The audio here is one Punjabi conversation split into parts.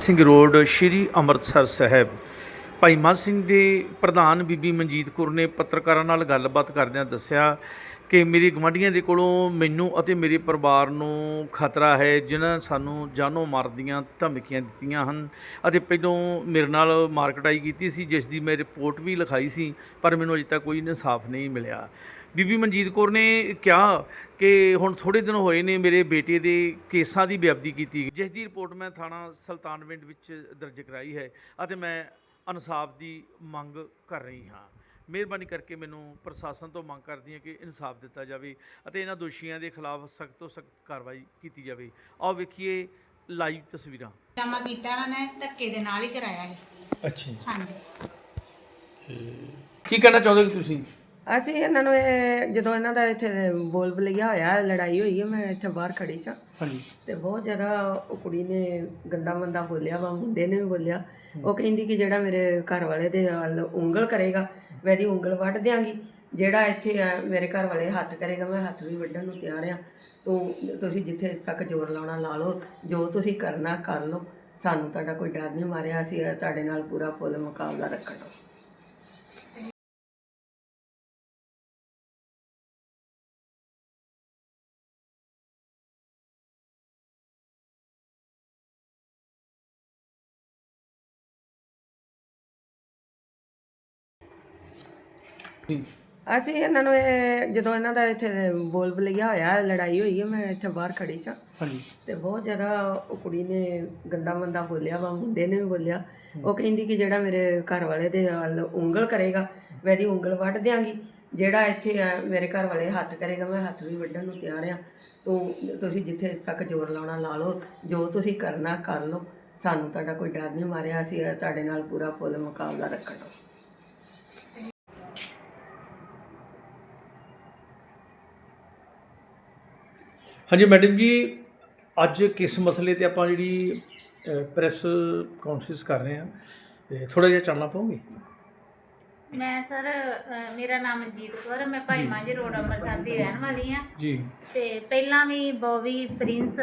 ਸਿੰਘ ਰੋਡ ਸ਼੍ਰੀ ਅੰਮ੍ਰਿਤਸਰ ਸਾਹਿਬ। ਭਾਈ ਮਨ ਸਿੰਘ ਦੇ ਪ੍ਰਧਾਨ ਬੀਬੀ ਮਨਜੀਤ ਕੌਰ ਨੇ ਪੱਤਰਕਾਰਾਂ ਨਾਲ ਗੱਲਬਾਤ ਕਰਦਿਆਂ ਦੱਸਿਆ ਕਿ ਮੇਰੇ ਗਵਾਂਢੀਆਂ ਦੇ ਕੋਲੋਂ ਮੈਨੂੰ ਅਤੇ ਮੇਰੇ ਪਰਿਵਾਰ ਨੂੰ ਖਤਰਾ ਹੈ, ਜਿਨ੍ਹਾਂ ਸਾਨੂੰ ਜਾਨੋਂ ਮਾਰਨ ਦੀਆਂ ਧਮਕੀਆਂ ਦਿੱਤੀਆਂ ਹਨ ਅਤੇ ਪਹਿਲੋਂ ਮੇਰੇ ਨਾਲ ਮਾਰਕਟਾਈ ਕੀਤੀ ਸੀ, ਜਿਸ ਦੀ ਮੈਂ ਰਿਪੋਰਟ ਵੀ ਲਿਖਾਈ ਸੀ, ਪਰ ਮੈਨੂੰ ਅਜੇ ਤੱਕ ਕੋਈ ਇਨਸਾਫ ਨਹੀਂ ਮਿਲਿਆ। ਬੀਬੀ ਮਨਜੀਤ ਕੌਰ ਨੇ ਕਿਹਾ ਕਿ ਹੁਣ ਥੋੜੇ ਦਿਨ ਹੋਏ ਨੇ ਮੇਰੇ ਬੇਟੇ ਦੇ ਕੇਸਾਂ ਦੀ ਬਿਆਪਦੀ ਕੀਤੀ ਜਿਸ ਦੀ ਰਿਪੋਰਟ ਮੈਂ ਥਾਣਾ ਸੁਲਤਾਨਵਿੰਡ ਵਿੱਚ ਦਰਜ ਕਰਾਈ ਹੈ ਅਤੇ ਮੈਂ ਇਨਸਾਫ ਦੀ ਮੰਗ ਕਰ ਰਹੀ ਹਾਂ। ਮਿਹਰਬਾਨੀ ਕਰਕੇ ਮੈਨੂੰ ਪ੍ਰਸ਼ਾਸਨ ਤੋਂ ਮੰਗ ਕਰਦੀ ਹਾਂ ਕਿ ਇਨਸਾਫ ਦਿੱਤਾ ਜਾਵੇ ਅਤੇ ਇਹਨਾਂ ਦੋਸ਼ੀਆਂ ਦੇ ਖਿਲਾਫ ਸਖਤ ਤੋਂ ਸਖਤ ਕਾਰਵਾਈ ਕੀਤੀ ਜਾਵੇ। ਆਓ ਵੇਖੀਏ ਲਾਈਵ ਤਸਵੀਰਾਂ। ਡਰਾਮਾ ਕੀਤਾ ਉਹਨਾਂ ਨੇ ਧੱਕੇ ਦੇ ਨਾਲ ਹੀ ਕਰਾਇਆ ਹੈ ਅੱਛਾ ਹਾਂਜੀ। ਕੀ ਕਹਿਣਾ ਚਾਹੁੰਦੇ ਹੋ ਤੁਸੀਂ? ਅਸੀਂ ਇਹਨਾਂ ਨੂੰ ਇਹ ਜਦੋਂ ਇਹਨਾਂ ਦਾ ਇੱਥੇ ਬੋਲ ਬਲਈਆ ਹੋਇਆ ਲੜਾਈ ਹੋਈ ਹੈ ਮੈਂ ਇੱਥੇ ਬਾਹਰ ਖੜੀ ਸਾਂ। ਹਾਂਜੀ। ਤੇ ਬਹੁਤ ਜ਼ਿਆਦਾ ਉਹ ਕੁੜੀ ਨੇ ਗੰਦਾ ਮੰਦਾ ਬੋਲਿਆ ਵਾ ਮੁੰਡੇ ਨੇ ਵੀ ਬੋਲਿਆ। ਉਹ ਕਹਿੰਦੀ ਕਿ ਜਿਹੜਾ ਮੇਰੇ ਘਰ ਵਾਲੇ ਦੇ ਨਾਲ ਉਂਗਲ ਕਰੇਗਾ ਮੈਂ ਇਹਦੀ ਉਂਗਲ ਵੱਢ ਦਿਆਂਗੀ। ਜਿਹੜਾ ਇੱਥੇ ਆ, ਮੇਰੇ ਘਰ ਵਾਲੇ ਹੱਥ ਕਰੇਗਾ ਮੈਂ ਹੱਥ ਵੀ ਵੱਢਣ ਨੂੰ ਤਿਆਰ ਆ। ਤੂੰ ਤੁਸੀਂ ਜਿੱਥੇ ਤੱਕ ਜ਼ੋਰ ਲਾਉਣਾ ਲਾ ਲਓ ਜੋ ਤੁਸੀਂ ਕਰਨਾ ਕਰ ਲਓ। ਸਾਨੂੰ ਤੁਹਾਡਾ ਕੋਈ ਡਰ ਨਹੀਂ ਮਾਰਿਆ ਅਸੀਂ ਤੁਹਾਡੇ ਨਾਲ ਪੂਰਾ ਫੁੱਲ ਮੁਕਾਬਲਾ ਰੱਖਣਾ ਅਸੀਂ ਇਹਨਾਂ ਨੂੰ ਇਹ ਜਦੋਂ ਇਹਨਾਂ ਦਾ ਇੱਥੇ ਬੋਲ ਬਲਈਆ ਹੋਇਆ ਲੜਾਈ ਹੋਈ ਹੈ ਮੈਂ ਇੱਥੇ ਬਾਹਰ ਖੜੀ ਸਾਂ। ਹਾਂਜੀ। ਤੇ ਬਹੁਤ ਜ਼ਿਆਦਾ ਉਹ ਕੁੜੀ ਨੇ ਗੰਦਾ ਮੰਦਾ ਬੋਲਿਆ ਵਾ ਮੁੰਡੇ ਨੇ ਵੀ ਬੋਲਿਆ। ਉਹ ਕਹਿੰਦੀ ਕਿ ਜਿਹੜਾ ਮੇਰੇ ਘਰ ਵਾਲੇ ਦੇ ਨਾਲ ਉਂਗਲ ਕਰੇਗਾ ਮੈਂ ਇਹਦੀ ਉਂਗਲ ਵੱਢ ਦਿਆਂਗੀ। ਜਿਹੜਾ ਇੱਥੇ ਆ, ਮੇਰੇ ਘਰ ਵਾਲੇ ਹੱਥ ਕਰੇਗਾ ਮੈਂ ਹੱਥ ਵੀ ਵੱਢਣ ਨੂੰ ਤਿਆਰ ਆ। ਤੂੰ ਤੁਸੀਂ ਜਿੱਥੇ ਤੱਕ ਜ਼ੋਰ ਲਾਉਣਾ ਲਾ ਲਓ ਜੋ ਤੁਸੀਂ ਕਰਨਾ ਕਰ ਲਓ। ਸਾਨੂੰ ਤੁਹਾਡਾ ਕੋਈ ਡਰ ਨਹੀਂ ਮਾਰਿਆ ਅਸੀਂ ਤੁਹਾਡੇ ਨਾਲ ਪੂਰਾ ਫੁੱਲ ਮੁਕਾਬਲਾ ਰੱਖਣਾ ਹਾਂਜੀ ਮੈਡਮ ਜੀ ਅੱਜ ਕਿਸ ਮਸਲੇ ਤੇ ਆਪਾਂ ਜਿਹੜੀ ਪ੍ਰੈਸ ਕਾਨਫਰੰਸ ਕਰ ਰਹੇ ਤੇ ਥੋੜਾ ਜਿਹਾ ਚੱਲਣਾ ਪਊਗੇ ਮੈਂ ਸਰ ਮੇਰਾ ਨਾਮ ਮਨਜੀਤ ਕੌਰ ਮੈਂ ਭਾਈ ਮਾਂਜੀ ਰੋਡ ਅੰਮ੍ਰਿਤਸਰ ਦੀ ਰਹਿਣ ਵਾਲੀ ਹਾਂ। ਜੀ। ਤੇ ਪਹਿਲਾਂ ਵੀ ਬੋਵੀ ਪ੍ਰਿੰਸ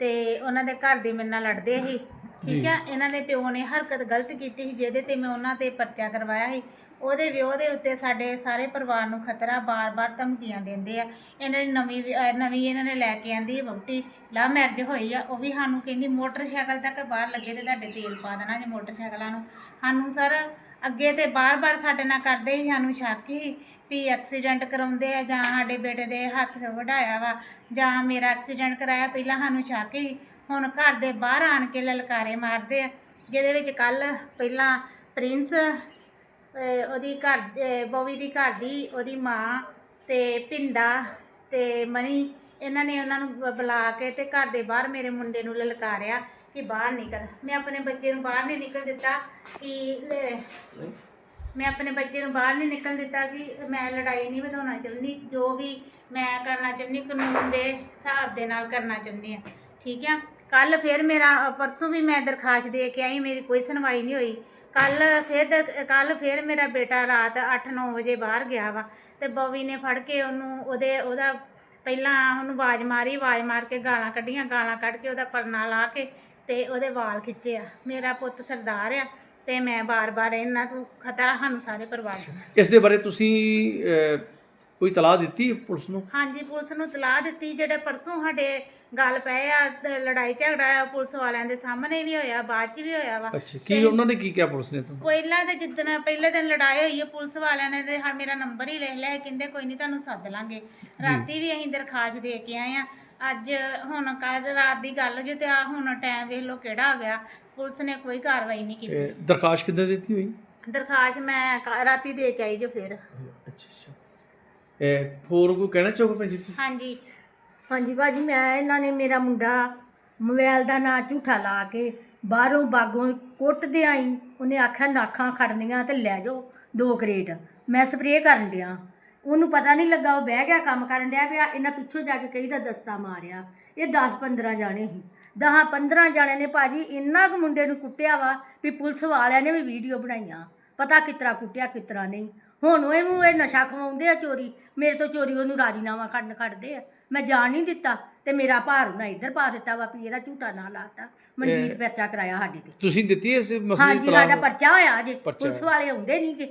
ਤੇ ਉਹਨਾਂ ਦੇ ਘਰ ਦੇ ਮੇਰੇ ਨਾਲ ਲੜਦੇ ਸੀ ਠੀਕ ਆ? ਇਹਨਾਂ ਦੇ ਪਿਓ ਨੇ ਹਰਕਤ ਗਲਤ ਕੀਤੀ ਸੀ ਜਿਹਦੇ ਤੇ ਮੈਂ ਉਹਨਾਂ ਤੇ ਪਰਚਾ ਕਰਵਾਇਆ ਸੀ। ਉਹਦੇ ਵਿਆਹ ਦੇ ਉੱਤੇ ਸਾਡੇ ਸਾਰੇ ਪਰਿਵਾਰ ਨੂੰ ਖਤਰਾ ਬਾਰ-ਬਾਰ ਧਮਕੀਆਂ ਦਿੰਦੇ ਆ। ਇਹਨਾਂ ਨੇ ਨਵੀਂ ਵੀ- ਅਹ ਨਵੀਂ ਇਹਨਾਂ ਨੇ ਲੈ ਕੇ ਆਂਦੀ ਵਹੁਟੀ ਲਵ ਮੈਰਿਜ ਹੋਈ ਆ, ਉਹ ਵੀ ਸਾਨੂੰ ਕਹਿੰਦੀ ਮੋਟਰਸਾਈਕਲ ਤੱਕ ਬਾਹਰ ਲੱਗੇ ਤੇ ਤੁਹਾਡੇ ਤੇਲ ਪਾ ਦੇਣਾ ਜੇ ਮੋਟਰਸਾਈਕਲਾਂ ਨੂੰ। ਸਾਨੂੰ ਸਰ ਅੱਗੇ ਤੇ ਬਾਰ-ਬਾਰ ਸਾਡੇ ਨਾਲ ਕਰਦੇ ਹੀ ਸਾਨੂੰ ਸ਼ੱਕ ਹੀ ਵੀ ਐਕਸੀਡੈਂਟ ਕਰਾਉਂਦੇ ਆ ਜਾਂ ਸਾਡੇ ਬੇਟੇ ਦੇ ਹੱਥ ਵਢਾਇਆ ਵਾ ਜਾਂ ਮੇਰਾ ਐਕਸੀਡੈਂਟ ਕਰਾਇਆ, ਪਹਿਲਾਂ ਸਾਨੂੰ ਸ਼ੱਕ ਸੀ। ਹੁਣ ਘਰ ਦੇ ਬਾਹਰ ਆਣ ਕੇ ਲਲਕਾਰੇ ਮਾਰਦੇ ਆ, ਜਿਹਦੇ ਵਿੱਚ ਕੱਲ ਪਹਿਲਾਂ ਪ੍ਰਿੰਸ ਉਹਦੀ ਘਰ ਬੋਵੀ ਦੀ ਘਰ ਦੀ ਉਹਦੀ ਮਾਂ ਤੇ ਪਿੰਦਾ ਤੇ ਮਨੀ ਇਹਨਾਂ ਨੇ ਉਹਨਾਂ ਨੂੰ ਬੁਲਾ ਕੇ ਤੇ ਘਰ ਦੇ ਬਾਹਰ ਮੇਰੇ ਮੁੰਡੇ ਨੂੰ ਲਲਕਾਰਿਆ ਕਿ ਬਾਹਰ ਨਿਕਲ। ਮੈਂ ਆਪਣੇ ਬੱਚੇ ਨੂੰ ਬਾਹਰ ਨਹੀਂ ਨਿਕਲ ਦਿੱਤਾ ਕਿ ਮੈਂ ਆਪਣੇ ਬੱਚੇ ਨੂੰ ਬਾਹਰ ਨਹੀਂ ਨਿਕਲ ਦਿੱਤਾ ਕਿ ਮੈਂ ਲੜਾਈ ਨਹੀਂ ਵਧਾਉਣਾ ਚਾਹੁੰਦੀ ਜੋ ਵੀ ਮੈਂ ਕਰਨਾ ਚਾਹੁੰਦੀ ਕਾਨੂੰਨ ਦੇ ਹਿਸਾਬ ਦੇ ਨਾਲ ਕਰਨਾ ਚਾਹੁੰਦੀ ਆ ਠੀਕ ਆ? ਕੱਲ ਫਿਰ ਮੇਰਾ ਪਰਸੋਂ ਵੀ ਮੈਂ ਦਰਖਾਸਤ ਦੇ ਕੇ ਆਈ ਮੇਰੀ ਕੋਈ ਸੁਣਵਾਈ ਨਹੀਂ ਹੋਈ। ਕੱਲ ਫਿਰ ਕੱਲ ਫਿਰ ਮੇਰਾ ਬੇਟਾ ਰਾਤ 8-9 ਵਜੇ ਬਾਹਰ ਗਿਆ ਵਾ ਤੇ ਬੋਵੀ ਨੇ ਫੜ ਕੇ ਉਹਨੂੰ ਉਹਦੇ, ਉਹਦਾ ਪਹਿਲਾਂ ਉਹਨੂੰ ਆਵਾਜ਼ ਮਾਰੀ, ਆਵਾਜ਼ ਮਾਰ ਕੇ ਗਾਲਾਂ ਕੱਢੀਆਂ, ਗਾਲਾਂ ਕੱਢ ਕੇ ਉਹਦਾ ਪਰਨਾ ਲਾ ਕੇ ਤੇ ਉਹਦੇ ਵਾਲ ਖਿੱਚੇ ਆ ਮੇਰਾ ਪੁੱਤ ਸਰਦਾਰ ਆ ਤੇ ਮੈਂ ਬਾਰ-ਬਾਰ ਇਹਨਾਂ ਤੋਂ ਖਤਰਾ ਸਾਨੂੰ ਸਾਰੇ ਪਰਿਵਾਰ ਨੂੰ। ਇਸ ਦੇ ਬਾਰੇ ਤੁਸੀਂ ਕੋਈ ਤਲਾਹ ਦਿੱਤੀ ਪੁਲਿਸ ਨੂੰ? ਹਾਂਜੀ ਪੁਲਿਸ ਨੂੰ ਤਲਾਹ ਦਿੱਤੀ। ਜਿਹੜੇ ਪਰਸੋਂ ਸਾਡੇ ਗੱਲ ਪਏ ਆ ਤੇ ਲੜਾਈ ਝਗੜਾ ਆ ਪੁਲਿਸ ਵਾਲਿਆਂ ਦੇ ਸਾਹਮਣੇ ਵੀ ਹੋਇਆ ਬਾਅਦ ਚ ਵੀ ਹੋਇਆ ਵਾ। ਅੱਛਾ ਕੀ ਉਹਨਾਂ ਨੇ ਕੀ ਕਿਹਾ ਪੁਲਿਸ ਨੇ ਤੁਹਾਨੂੰ? ਪਹਿਲਾਂ ਤੇ ਜਿੱਦਣ ਪਹਿਲੇ ਦਿਨ ਲੜਾਈ ਹੋਈ ਹੈ ਪੁਲਿਸ ਵਾਲਿਆਂ ਨੇ ਤੇ ਹਾਂ ਮੇਰਾ ਨੰਬਰ ਹੀ ਲਿਖ ਲਿਆ ਕਹਿੰਦੇ ਕੋਈ ਨਹੀਂ ਤੁਹਾਨੂੰ ਸੱਦ ਲਾਂਗੇ। ਰਾਤੀ ਵੀ ਅਸੀਂ ਦਰਖਾਸਤ ਦੇ ਕੇ ਆਏ ਆ। ਅੱਜ ਹੁਣ ਕੱਲ ਰਾਤ ਦੀ ਗੱਲ ਜੋ ਤੇ ਆ ਹੁਣ ਟਾਈਮ ਵੇਖ ਲਓ ਕਿਹੜਾ ਆ ਗਿਆ। ਪੁਲਿਸ ਨੇ ਕੋਈ ਕਾਰਵਾਈ ਨਹੀਂ ਕੀਤੀ। ਤੇ ਦਰਖਾਸਤ ਕਿੱਦਾਂ ਦਿੱਤੀ ਹੋਈ? ਦਰਖਾਸਤ ਮੈਂ ਕ- ਰਾਤੀ ਦੇ ਕੇ ਆਈ ਜੋ ਫਿਰ। ਅੱਛਾ ਅੱਛਾ। ਇਹ ਹੋਰ ਕੋਈ ਕਹਿਣਾ ਚਾਹੋਗੇ ਭੈਣ ਜੀ ਤੁਸੀਂ? ਹਾਂਜੀ। ਹਾਂਜੀ ਭਾਜੀ, ਮੈਂ ਇਹਨਾਂ ਨੇ ਮੇਰਾ ਮੁੰਡਾ ਮੋਬਾਈਲ ਦਾ ਨਾਂ ਝੂਠਾ ਲਾ ਕੇ ਬਾਹਰੋਂ ਬਾਗੋਂ ਕੁੱਟਦੇ ਆਈ, ਉਹਨੇ ਆਖਿਆ ਨਾਖਾਂ ਖੜਨੀਆਂ ਤੇ ਲੈ ਜਾਓ ਦੋ ਕਰੇਟ। ਮੈਂ ਸਪਰੇਅ ਕਰਨ ਡਿਆ। ਉਹਨੂੰ ਪਤਾ ਨਹੀਂ ਲੱਗਾ, ਉਹ ਬਹਿ ਗਿਆ ਕੰਮ ਕਰਨ ਡਿਆ ਪਿਆ, ਇਹਨਾਂ ਪਿੱਛੋਂ ਜਾ ਕੇ ਕਈ ਦਾ ਦਸਤਾ ਮਾਰਿਆ। ਇਹ 10 15 ਜਾਣੇ ਸੀ। 10 15 ਜਾਣੇ ਨੇ ਭਾਜੀ ਇੰਨਾ ਕੁ ਮੁੰਡੇ ਨੂੰ ਕੁੱਟਿਆ ਵਾ ਵੀ ਪੁਲਿਸ ਵਾਲਿਆਂ ਨੇ ਵੀ ਵੀਡੀਓ ਬਣਾਈਆਂ। ਪਤਾ ਕਿਤਰਾ ਕੁੱਟਿਆ, ਕਿਤਰਾ ਨਹੀਂ। ਹੁਣ ਉਹ ਇਹਨੂੰ ਇਹ ਨਸ਼ਾ ਖਵਾਉਂਦੇ ਆ ਚੋਰੀ। ਮੇਰੇ ਤੋਂ ਚੋਰੀ ਉਹਨੂੰ ਰਾਜੀਨਾਮਾ ਕੱਢਣ ਕੱਢਦੇ ਆ। ਮੈਂ ਜਾਣ ਨਹੀਂ ਦਿੱਤਾ ਤੇ ਮੇਰਾ ਭਾਰ ਉਹਨਾਂ ਇੱਧਰ ਪਾ ਦਿੱਤਾ ਵਾ ਵੀ ਇਹਦਾ ਝੂਟਾ ਨਾ ਲਾਤਾ ਮਨਜੀਤ ਪਰਚਾ ਕਰਾਇਆ ਸਾਡੇ ਤੇ। ਤੁਸੀਂ ਦਿੱਤੀ ਇਸ ਮਸਲੇ ਹਾਂਜੀ ਦੀ ਸਾਡਾ ਪਰਚਾ ਹੋਇਆ ਜੇ ਪਰਚਾ ਪੁਲਿਸ ਵਾਲੇ ਆਉਂਦੇ ਨਹੀਂ ਕਿ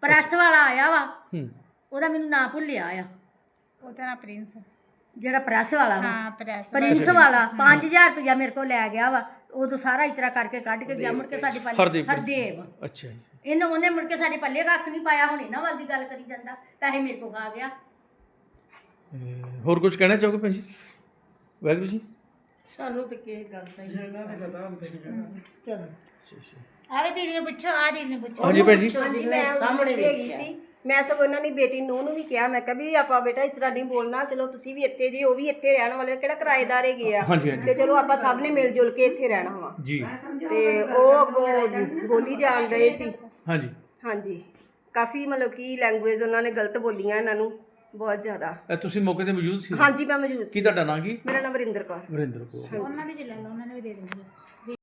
ਪ੍ਰੈਸ ਵਾਲਾ ਆਇਆ ਵਾ। ਹੂੰ। ਉਹਦਾ ਮੈਨੂੰ ਨਾਂ ਭੁੱਲਿਆ ਆ। ਉਹਦਾ ਨਾਂ ਪ੍ਰਿੰਸ। ਜਿਹੜਾ ਪ੍ਰੈਸ ਵਾਲਾ ਹਾਂ ਪ੍ਰੈਸ ਪ੍ਰਿੰਸ ਵਾਲਾ 5000 ਰੁਪਇਆ ਮੇਰੇ ਕੋਲ ਲੈ ਗਿਆ ਵਾ। ਉਦੋਂ ਸਾਰਾ ਇਤਰਾ ਕਰਕੇ ਕੱਢ ਕੇ ਗਿਆ। ਮੁੜ ਕੇ ਸਾਡੇ ਪੱਲੇ ਹਰਦੇਵ। ਹਰਦੇਵ। ਅੱਛਾ ਜੀ। ਇਹਨੇ ਉਹਨੇ ਮੁੜ ਕੇ ਸਾਡੇ ਪੱਲੇ ਕੱਖ ਨਹੀਂ ਪਾਇਆ ਹੁਣ ਇਹਨਾਂ ਵੱਲ ਦੀ ਗੱਲ ਕਰੀ ਜਾਂਦਾ ਪੈਸੇ ਮੇਰੇ ਕੋਲ ਖਾ ਗਿਆ। ਹੋਰ ਕੁਝ ਕਹਿਣਾ ਚਾਹੋਗੇ ਭੈਣ ਜੀ? ਵਾਹਿਗੁਰੂ ਜੀ। ਸਾਨੂੰ ਤੇ ਕੀ ਗੱਲ ਆਵੇ ਦੀਦੀ ਨੂੰ ਪੁੱਛੋ ਆ ਦੀਦੀ ਨੂੰ ਪੁੱਛੋ। ਹਾਂਜੀ ਭੈਣ ਜੀ। ਹਾਂਜੀ ਮੈਂ ਸਾਹਮਣੇ ਹੈਗੀ ਸੀ। ਮੈਂ ਸਗੋਂ ਇਹਨਾਂ ਦੀ ਬੇਟੀ ਨੂੰ ਨੂੰ ਵੀ ਕਿਹਾ ਮੈਂ ਕਿਹਾ ਵੀ ਆਪਾਂ ਬੇਟਾ ਇਸ ਤਰ੍ਹਾਂ ਨਹੀਂ ਬੋਲਣਾ ਚਲੋ ਤੁਸੀਂ ਵੀ ਇੱਥੇ ਜੀ ਉਹ ਵੀ ਇੱਥੇ ਰਹਿਣ ਵਾਲੇ ਕਿਹੜਾ ਕਿਰਾਏਦਾਰ ਹੈਗੇ ਆ? ਹਾਂਜੀ ਹਾਂਜੀ। ਤੇ ਚਲੋ ਆਪਾਂ ਸਭ ਨੇ ਮਿਲ ਜੁਲ ਕੇ ਇੱਥੇ ਰਹਿਣਾ ਵਾ। ਜੀ। ਤੇ ਉਹ ਅੱਗੋਂ ਬੋਲੀ ਜਾਣ ਡਏ ਸੀ। ਹਾਂਜੀ। ਹਾਂਜੀ। ਕਾਫੀ ਮਤਲਬ ਕਿ ਲੈਂਗੁਏਜ ਉਹਨਾਂ ਨੇ ਗਲਤ ਬੋਲੀਆਂ ਇਹਨਾਂ ਨੂੰ ਬਹੁਤ ਜ਼ਿਆਦਾ। ਅਹ ਤੁਸੀਂ ਮੌਕੇ ਤੇ ਮੌਜੂਦ ਸੀ? ਹਾਂਜੀ ਮੈਂ ਮੌਜੂਦ ਸੀ ਕੀ ਤੁਹਾਡਾ ਨਾਂ ਕੀ? ਮੇਰਾ ਨਾਮ ਵਰਿੰਦਰ ਕੌਰ। ਵਰਿੰਦਰ ਕੌਰ। ਉਹਨਾਂ ਦੀ ਵੀ ਲੈ ਲਓ ਉਹਨਾਂ ਨੇ ਵੀ ਦੇ ਦੇਣੀ